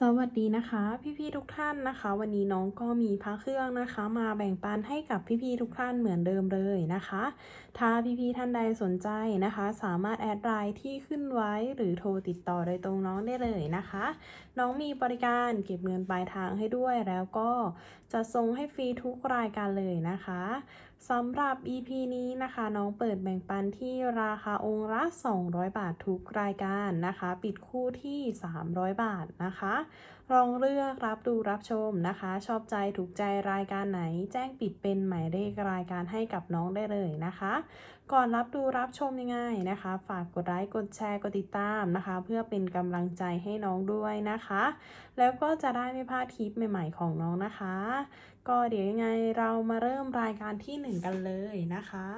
สวัสดีนะคะ พี่ๆทุกท่านนะคะ วันนี้น้องก็มีพระเครื่องนะคะ มาแบ่งปันให้กับพี่ๆทุกท่านเหมือนเดิมเลยนะคะ ถ้าพี่ๆท่านใดสนใจนะคะ สามารถแอดไลน์ที่ขึ้นไว้หรือโทรติดต่อโดยตรงน้องได้เลยนะคะ น้องมีบริการเก็บเงินปลายทางให้ด้วยแล้วก็จะส่งให้ฟรีทุกรายการเลยนะคะสำหรับ EP นี้นะคะ น้องเปิดแบ่งปันที่ราคาองค์ละ 200 บาททุกรายการนะคะ ปิดคู่ที่ 300 บาทนะคะ ลองเลือกรับดูรับชมนะคะ ชอบใจถูกใจรายการไหน แจ้งปิดเป็นหมายเลขรายการให้กับน้องได้เลยนะคะ ก่อนรับดูรับชมยังไงนะคะ ฝากกดไลค์กดแชร์กดติดตามนะคะ เพื่อเป็นกำลังใจให้น้องด้วยนะคะ แล้วก็จะได้ไม่พลาดคลิปใหม่ ๆ ของน้องนะคะ ก็เดี๋ยวยังไงเรามาเริ่มรายการที่ 1 กันเลยนะคะ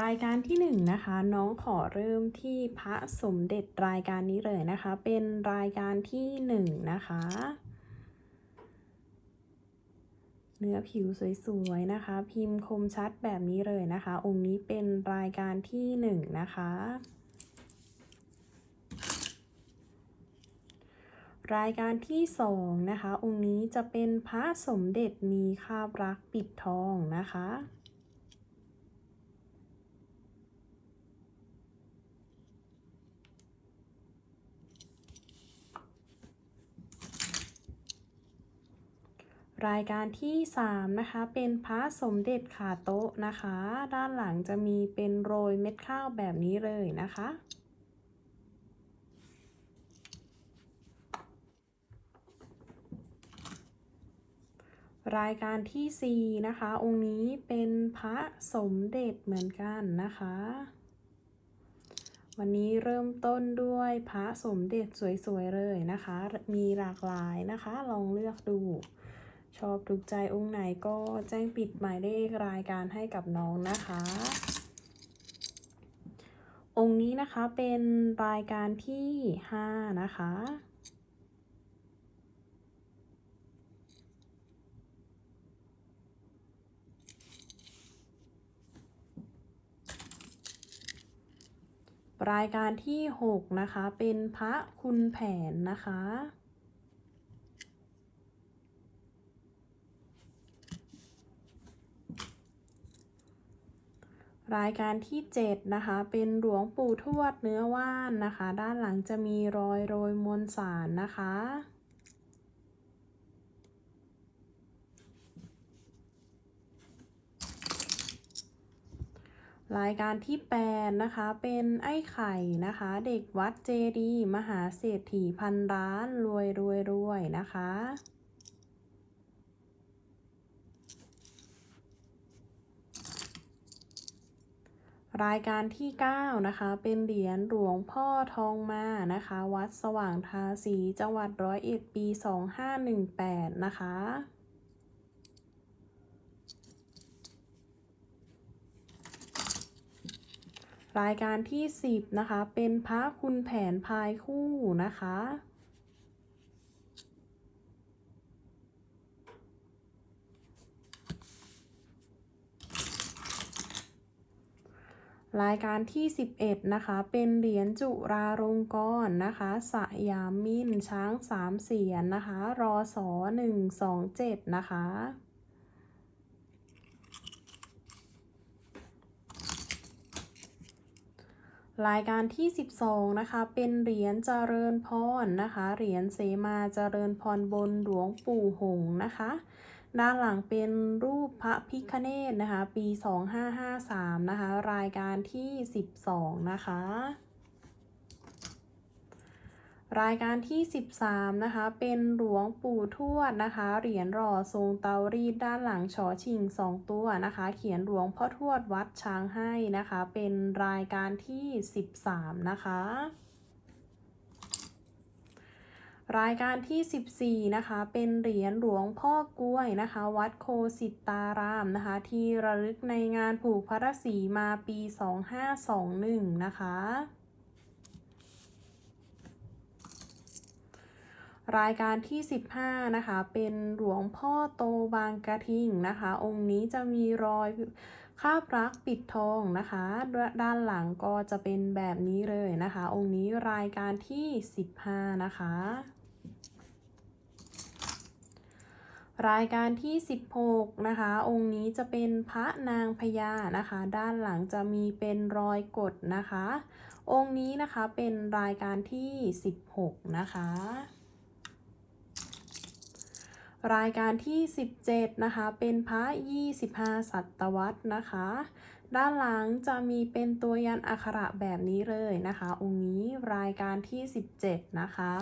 รายการที่1นะคะ น้องขอเริ่มที่พระสมเด็จรายการนี้เลยนะคะ เป็นรายการที่ 1 นะคะ เนื้อผิวสวยๆนะคะ พิมพ์คมชัดแบบนี้เลยนะคะ องค์นี้เป็นรายการที่ 1 นะคะ รายการที่2นะคะ องค์นี้จะเป็นพระสมเด็จมีคาบรักปิดทองนะคะ รายการที่ 3 นะคะ เป็นพระสมเด็จขาโต๊ะนะคะ ด้านหลังจะมีเป็นโรยเม็ดข้าวแบบนี้เลยนะคะ รายการที่ 4 นะคะ องค์นี้เป็นพระสมเด็จเหมือนกันนะคะ วันนี้เริ่มต้นด้วยพระสมเด็จสวยๆเลยนะคะ มีหลากหลายนะคะ ลองเลือกดู ชอบถูกใจองค์ไหนก็แจ้งปิดหมายเลขรายการให้กับน้องนะคะ องค์นี้นะคะเป็นรายการที่ 5 นะคะ รายการที่ 6 นะคะ เป็นพระคุณแผนนะคะ รายการที่ 7 นะคะ เป็นหลวงปู่ทวดเนื้อว่านนะคะ ด้านหลังจะมีรอยโรยมวลสารนะคะ รายการที่ 8 นะคะ เป็นไอ้ไข่นะคะ เด็กวัดเจดีย์มหาเศรษฐีพันล้านรวยรวยรวยนะคะ รายการที่ 9 นะคะ เป็นเหรียญหลวงพ่อทองมานะคะ วัดสว่างทาสีจังหวัดร้อยเอ็ดปี 2518 นะคะ รายการที่ 10 นะคะ เป็นพระคุณแผนพายคู่นะคะ รายการที่ 11 นะคะ เป็นเหรียญจุราลงกรณ์นะคะ สยามมินช้างสามเสียนนะคะ รอสอ127 นะคะ รายการที่ 12 นะคะ เป็นเหรียญเจริญพรนะคะ เหรียญเสมาเจริญพรบนหลวงปู่หงนะคะ ด้านหลังเป็นรูปพระพิคเนตนะคะ ปี 2553 นะคะ รายการที่ 12 นะคะ รายการที่ 13 นะคะ เป็นหลวงปู่ทวดนะคะ เหรียญหล่อทรงเตารีดด้านหลังชอชิง 2 ตัวนะคะ เขียนหลวงพ่อทวดวัดช้างให้นะคะ เป็นรายการที่ 13 นะคะรายการที่ 14 นะคะ เป็นเหรียญหลวงพ่อกล้วยนะคะ วัดโคสิตารามนะคะ ที่ระลึกในงานผูกพระศรีมาปี 2521 นะคะ รายการที่ 15 นะคะ เป็นหลวงพ่อโตบางกระทิงนะคะ องค์นี้จะมีรอยคาบรักปิดทองนะคะ ด้านหลังก็จะเป็นแบบนี้เลยนะคะ องค์นี้รายการที่ 15 นะคะ รายการที่ 16 นะคะ องค์นี้จะเป็นพระนางพญานะคะ ด้านหลังจะมีเป็นรอยกดนะคะ องค์นี้นะคะเป็นรายการที่ 16 นะคะ รายการที่ 17 นะคะ เป็นพระ 25ศตวรรษนะคะ ด้านหลังจะมีเป็นตัวยันอักขระแบบนี้เลยนะคะ องค์นี้รายการที่ 17 นะคะ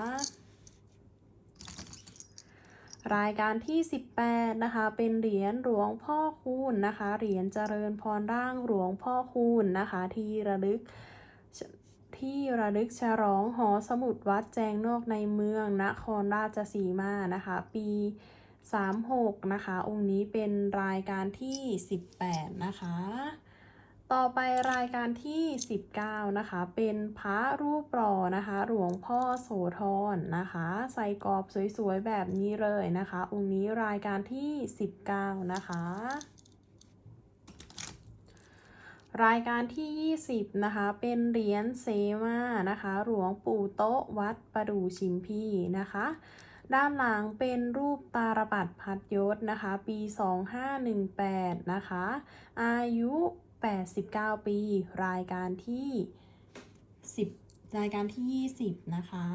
รายการที่ 18 นะคะ เป็นเหรียญหลวงพ่อคูณนะคะ เหรียญเจริญพรร่างหลวงพ่อคูณนะคะ ที่ระลึก ที่ระลึกฉลองหอสมุดวัดแจงนอกในเมืองนครราชสีมานะคะ ปี 36 นะคะ องค์นี้เป็นรายการที่ 18 นะคะ ต่อไปรายการที่ 19 นะคะ เป็นพระรูปหล่อนะคะ หลวงพ่อโสธรนะคะ ใส่กรอบสวยๆ แบบนี้เลยนะคะ องค์นี้รายการที่ 19 นะคะ รายการที่ 20 นะคะ เป็นเหรียญเซมานะคะ หลวงปู่โต๊ะวัดประดูชิมพีนะคะ ด้านหลังเป็นรูปตาลปัดพัดยศนะคะ ปี 2518 นะคะ อายุ 89 ปี รายการที่ 10 รายการที่ 20 นะคะ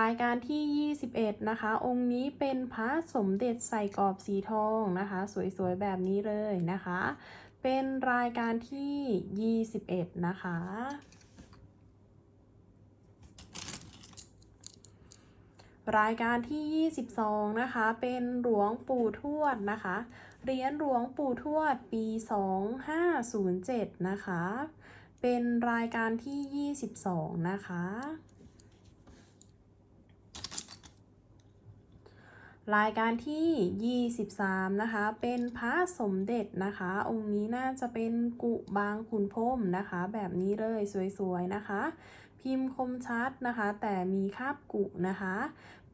รายการที่ 21 นะคะ องค์นี้เป็นพระสมเด็จใส่กรอบสีทองนะคะ สวยๆ แบบนี้เลยนะคะ เป็นรายการที่ 21 นะคะ รายการที่ 22 นะคะ เป็นหลวงปู่ทวดนะคะ เหรียญหลวงปู่ทวดปี 2507 นะคะ เป็นรายการที่ 22 นะคะ รายการที่ 23 นะคะ เป็นพระสมเด็จนะคะ องค์นี้น่าจะเป็นกุบางขุนพรมนะคะ แบบนี้เลยสวยๆนะคะ พิมพ์คมชัดนะคะ แต่มีคาบกุนะคะ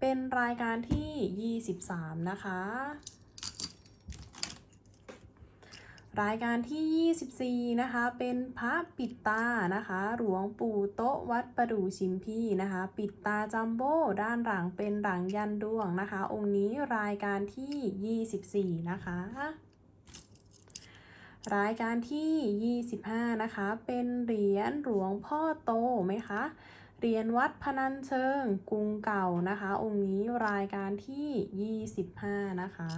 เป็นรายการที่ 23 นะคะ รายการที่ 24 นะคะ เป็นพระปิดตานะคะ หลวงปู่โต๊ะวัดประดู่ชิมพีนะคะ ปิดตาจัมโบ้ด้านหลังเป็นหลังยันดวงนะคะ องค์นี้รายการที่ 24 นะคะ รายการที่ 25 นะคะ เป็นเหรียญหลวงพ่อโตไหมคะเหรียญวัดพนัญเชิงกรุงเก่านะคะ องค์นี้รายการที่ 25 นะคะ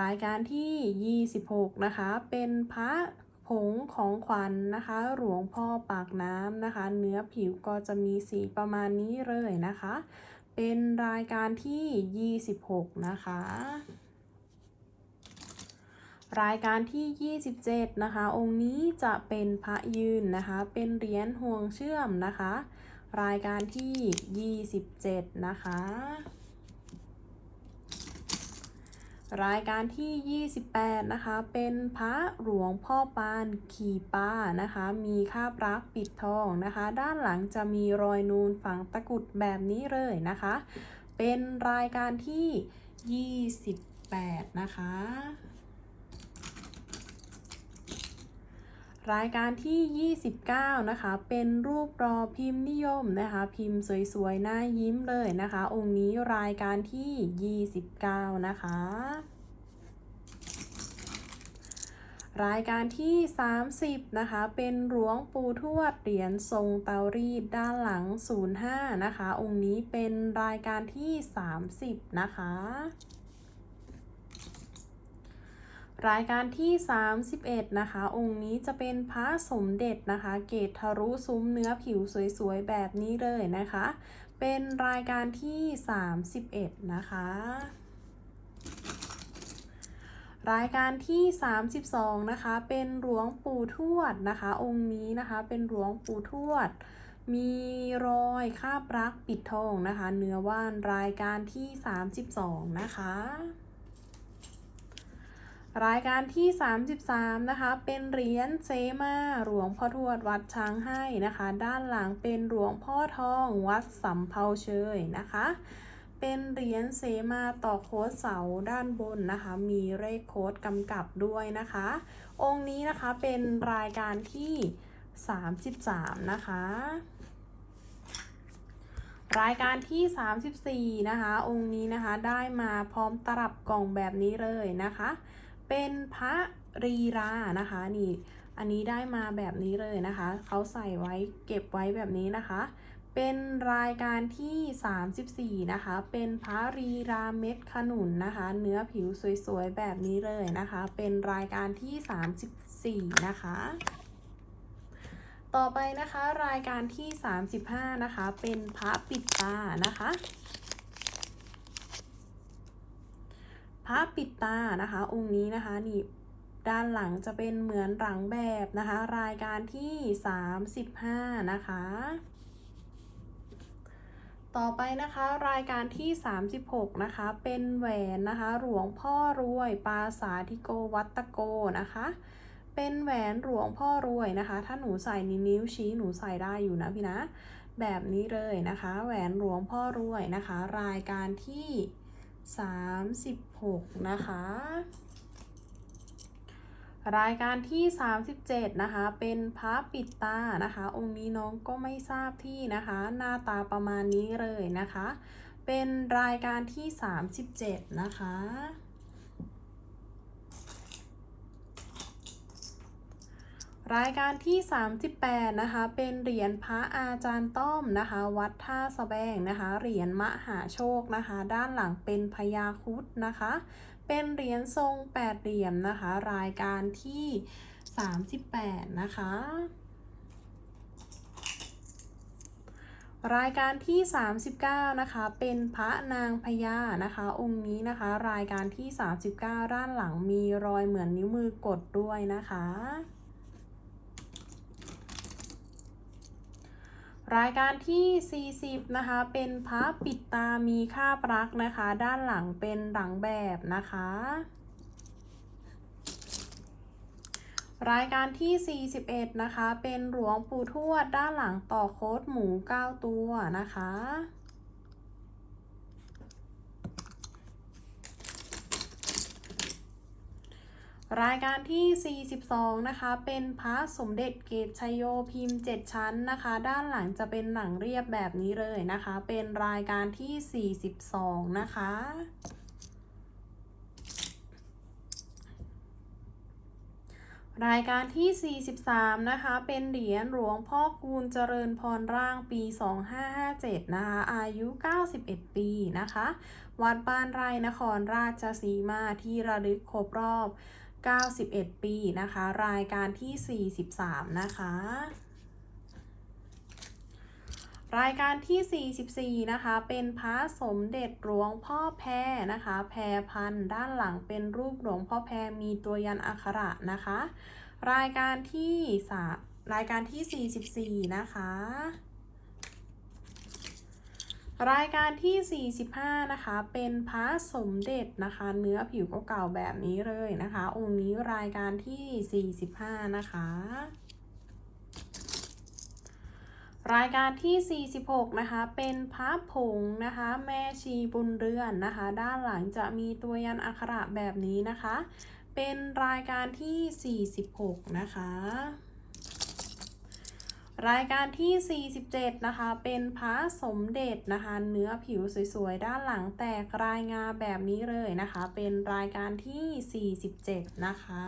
รายการที่ 26 นะคะ เป็นพระผงของขวัญนนะคะ หลวงพ่อปากน้ำนะคะ เนื้อผิวก็จะมีสีประมาณนี้เลยนะคะ เป็นรายการที่ 26 นะคะ รายการที่ 27 นะคะ องค์นี้จะเป็นพระยืนนะคะ เป็นเหรียญห่วงเชื่อมนะคะ รายการที่ 27 นะคะ รายการที่ 28 นะคะ เป็นพระหลวงพ่อปานขี่ป้านะคะ มีคาบรักปิดทองนะคะ ด้านหลังจะมีรอยนูนฝังตะกุดแบบนี้เลยนะคะ เป็นรายการที่ 28 นะคะ รายการที่ 29 นะคะ เป็นรูปรอพิมพ์นิยมนะคะ พิมพ์สวยๆ หน้ายิ้มเลยนะคะ องค์นี้รายการที่ 29 นะคะ รายการที่ 30 นะคะ เป็นหลวงปู่ทวดเหรียญทรงเตารีดด้านหลัง 05 นะคะ องค์นี้เป็นรายการที่ 30 นะคะ รายการที่ 31 นะคะ องค์นี้จะเป็นพระสมเด็จนะคะ เกตทะลุซุ้มเนื้อผิวสวยๆ แบบนี้เลยนะคะ เป็นรายการที่ 31 นะคะ รายการที่ 32 นะคะ เป็นหลวงปู่ทวดนะคะ องค์นี้นะคะ เป็นหลวงปู่ทวด มีรอยคาบรักปิดทองนะคะ เนื้อว่านรายการที่ 32 นะคะ รายการที่ 33 นะคะ เป็นเหรียญเซมาหลวงพ่อทวดวัดช้างให้นะคะ ด้านหลังเป็นหลวงพ่อทองวัดสำเภาเชยนะคะ เป็นเหรียญเซมาต่อโค้ดเสาด้านบนนะคะ มีเลขโค้ดกำกับด้วยนะคะ องค์นี้นะคะเป็นรายการที่ 33 นะคะรายการที่ 34 นะคะ องค์นี้นะคะ ได้มาพร้อมตลับกล่องแบบนี้เลยนะคะ เป็นพระรีรานะคะนี่อันนี้ได้มาแบบนี้เลยนะคะเขาใส่ไว้เก็บไว้แบบนี้นะคะ เป็นรายการที่ 34 นะคะ เป็นพระรีราเม็ดขนุนนะคะ เนื้อผิวสวยๆแบบนี้เลยนะคะ เป็นรายการที่ 34 นะคะต่อไปนะคะรายการที่ 35 นะคะ เป็นพระปิดตานะคะ พระปิดตานะคะ องค์นี้นะคะนี่ด้านหลังจะเป็นเหมือนหลังแบบนะคะ รายการที่ 35 นะคะ ต่อไปนะคะรายการที่ 36 นะคะ เป็นแหวนนะคะ หลวงพ่อรวยปาสาธิโกวัตโกนะคะ เป็นแหวนหลวงพ่อรวยนะคะ ถ้าหนูใส่นิ้วชี้หนูใส่ได้อยู่นะพี่นะ แบบนี้เลยนะคะ แหวนหลวงพ่อรวยนะคะ รายการที่ 36 นะคะ รายการที่ 37 นะคะ เป็นพระปิดตานะคะ องค์นี้น้องก็ไม่ทราบที่นะคะ หน้าตาประมาณนี้เลยนะคะ เป็นรายการที่ 37 นะคะ รายการที่ 38 นะคะ เป็นเหรียญพระอาจารย์ต้อมนะคะ วัดท่าสะแบงนะคะ เหรียญมหาโชคนะคะ ด้านหลังเป็นพญาครุดนะคะ เป็นเหรียญทรงแปดเหลี่ยมนะคะ รายการที่ 38 นะคะ รายการที่ 39 นะคะ เป็นพระนางพญานะคะ องค์นี้นะคะ รายการที่ 39 ด้านหลังมีรอยเหมือนนิ้วมือกดด้วยนะคะ รายการที่ 40 นะคะ เป็นพระปิดตามีคาปรักนะคะ ด้านหลังเป็นหลังแบบนะคะ รายการที่ 41 นะคะ เป็นหลวงปู่ทวด ด้านหลังต่อโค้ดหมู 9 ตัวนะคะ รายการที่ 42 นะคะ เป็นพระสมเด็จเกตชัยโยพิมพ์ 7 ชั้นนะคะ ด้านหลังจะเป็นหนังเรียบแบบนี้เลยนะคะ เป็นรายการที่ 42 นะคะ รายการที่ 43 นะคะ เป็นเหรียญหลวงพ่อคูณเจริญพรร่างปี 2557 นะคะ อายุ 91 ปีนะคะ วัดบ้านไร่นครราชสีมาที่ระลึกครบรอบ 91 ปีนะคะ รายการที่ 43 นะคะ รายการที่ 44 นะคะ เป็นพระสมเด็จหลวงพ่อแพรนะคะ แพรพันด้านหลังเป็นรูปหลวงพ่อแพรมีตัวยันอักขระนะคะ รายการที่สรายการที่ 44 นะคะ รายการที่ 45 นะคะ เป็นพระสมเด็จนะคะ เนื้อผิวก็เก่าแบบนี้เลยนะคะ องค์นี้รายการที่ 45 นะคะ รายการที่ 46 นะคะ เป็นพระผงนะคะ แม่ชีบุญเรือนนะคะ ด้านหลังจะมีตัวยันอักขระแบบนี้นะคะ เป็นรายการที่ 46 นะคะ รายการที่ 47 นะคะ เป็นพระสมเด็จนะคะ เนื้อผิวสวยๆ ด้านหลังแตกรายงาแบบนี้เลยนะคะ เป็นรายการที่ 47 นะคะ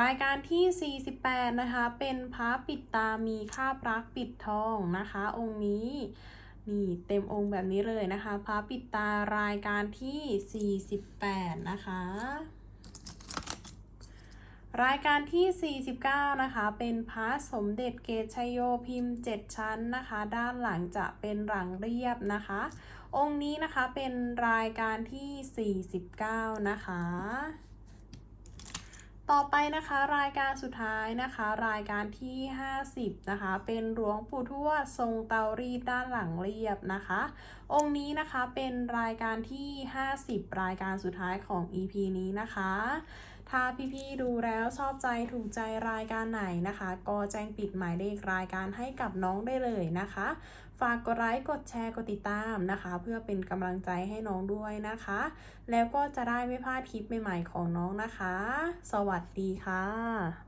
รายการที่ 48 นะคะ เป็นพระปิดตามีคาบรักปิดทองนะคะ องค์นี้นี่เต็มองค์แบบนี้เลยนะคะ พระปิดตารายการที่ 48 นะคะ รายการที่ 49 นะคะ เป็นพระสมเด็จเกตชัยโยพิมพ์ 7 ชั้นนะคะ ด้านหลังจะเป็นหลังเรียบนะคะ องค์นี้นะคะเป็นรายการที่ 49 นะคะ ต่อไปนะคะรายการสุดท้ายนะคะ รายการที่ 50 นะคะ เป็นหลวงปู่ทวดทรงเตารีดด้านหลังเรียบนะคะ องค์นี้นะคะเป็นรายการที่ 50 รายการสุดท้ายของ EP นี้นะคะ ถ้าพี่ๆดูแล้วชอบใจถูกใจรายการไหนนะคะ ก็แจ้งปิดหมายเลขรายการให้กับน้องได้เลยนะคะ ฝากกดไลค์กดแชร์กดติดตามนะคะ เพื่อเป็นกำลังใจให้น้องด้วยนะคะ แล้วก็จะได้ไม่พลาดคลิปใหม่ๆของน้องนะคะ สวัสดีค่ะ